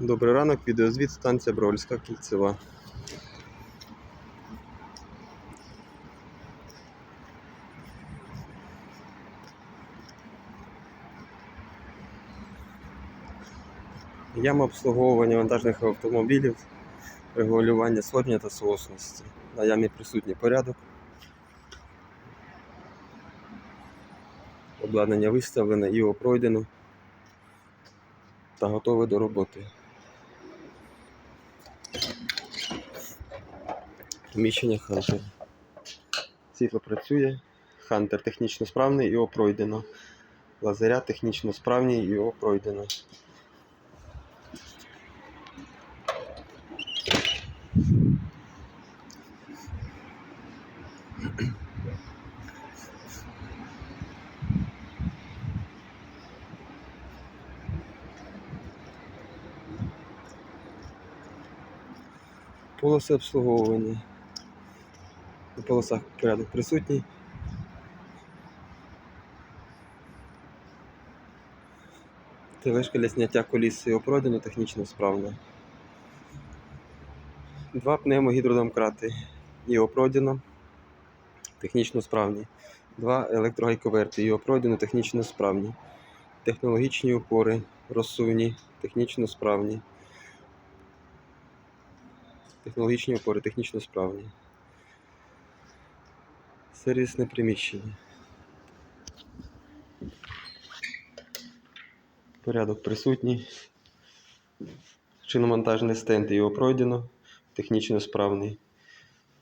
Добрий ранок, відеозвіт, станція Бровольська кільцева. Яма обслуговування вантажних автомобілів, регулювання сходження та соосності. На ямі присутній порядок. Обладнання виставлене, його пройдено та готове до роботи. Приміщення Хантер. Світло працює. Хантер технічно справний, його пройдено. Лазаря технічно справні, його пройдено. Полоси обслуговування. На полосах порядок присутній. Тележка для зняття коліс його пройдено, технічно справно. Два пневмогідродомкрати. Його пройдено, технічно справні. Два електрогайковерти. Його пройдено, технічно справні. Технологічні опори розсувні, технічно справні. Технологічні опори технічно справні. Сервісне приміщення. Порядок присутній. Шиномонтажний стенд його пройдено, технічно справний.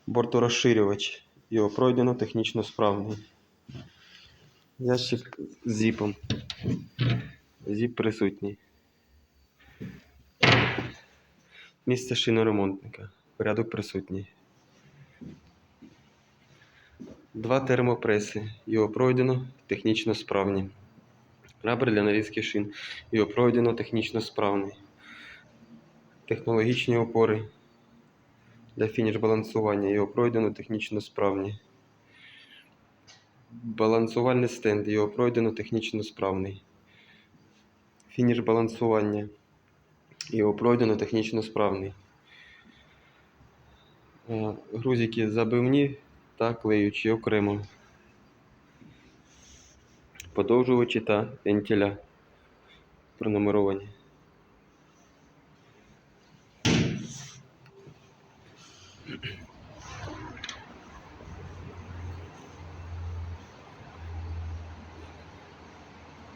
Борторозширювач його пройдено, технічно справний. Ящик з зіпом. Зіп присутній. Місце шиноремонтника. Порядок присутній. Два термопреси. Його пройдено, технічно справні. Рабер для нарізки шин. Його пройдено, технічно справний. Технологічні опори. Для фініш балансування. Його пройдено, технічно справні. Балансувальний стенд. Його пройдено, технічно справний. Фініш балансування. Його пройдено технічно справний. Е, Грузики забивні та клеючі окремо. Подовжувачі та вентиля пронумеровані.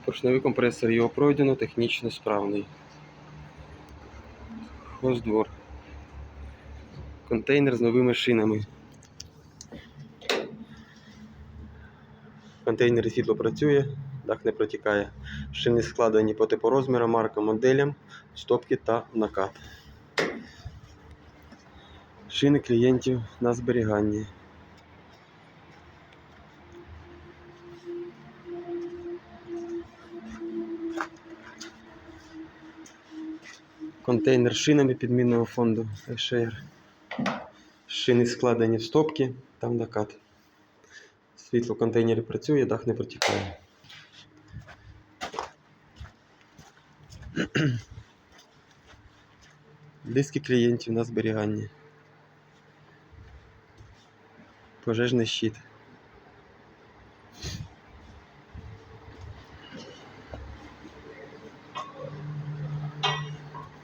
Поршневий компресор його пройдено, технічно справний. Хоздвор. Контейнер з новими шинами. Контейнер світло працює, дах не протікає. Шини складені по типу розміру, маркам, моделям, стопки та накат. Шини клієнтів на зберіганні. Контейнер шинами підмінного фонду Ешер. Шини складені в стопки, там накат. Світло в контейнері працює, дах не протікає. Диски клієнтів на зберіганні. Пожежний щит.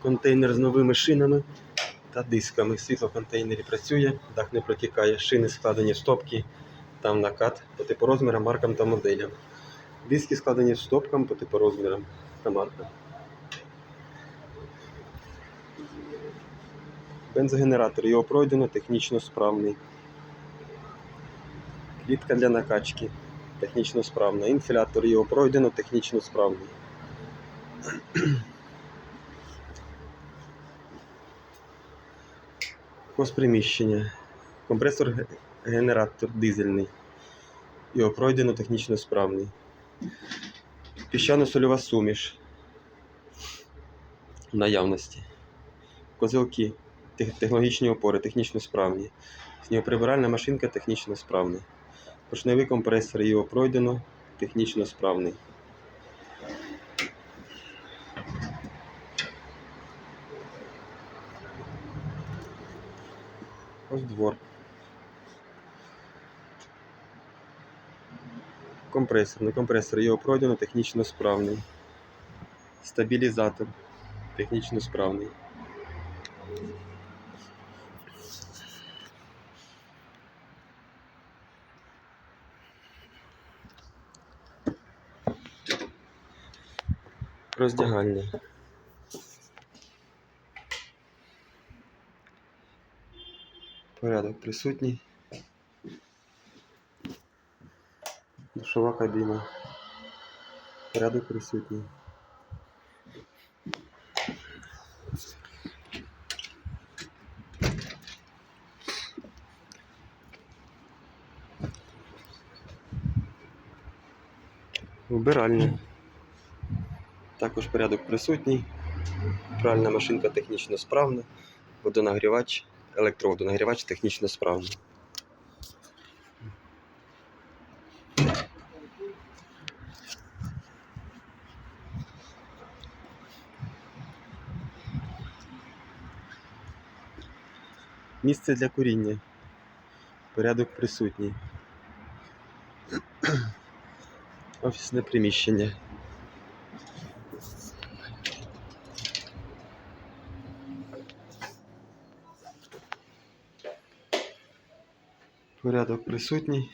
Контейнер з новими шинами та дисками. Світло в контейнері працює, дах не протікає, шини складені в стопки, там накат по типу розмірам, маркам та моделям. Диски складені в стопкам по типу розмірам та маркам. Бензогенератор його пройдено, технічно справний. Клітка для накачки технічно справна. Інфілятор його пройдено, технічно справний. Хозприміщення. Компресор-генератор дизельний. Його пройдено технічно справний. Піщано-сольова суміш. В наявності. Козилки. Технологічні опори, технічно справні. Снігоприбиральна машинка технічно справна. Поршневий компресор його пройдено, технічно справний. Ось двор. Компресор. Не компресор, його пройдено технічно справний. Стабілізатор технічно справний. Роздягальня. Порядок присутній. Душова кабіна. Порядок присутній. Вбиральня. Також порядок присутній. Пральна машинка технічно справна. Водонагрівач, електроводонагрівач технічно справний. Місце для куріння. Порядок присутній. Офісне приміщення. Порядок присутній.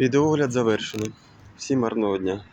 Відеогляд завершено. Всім гарного дня.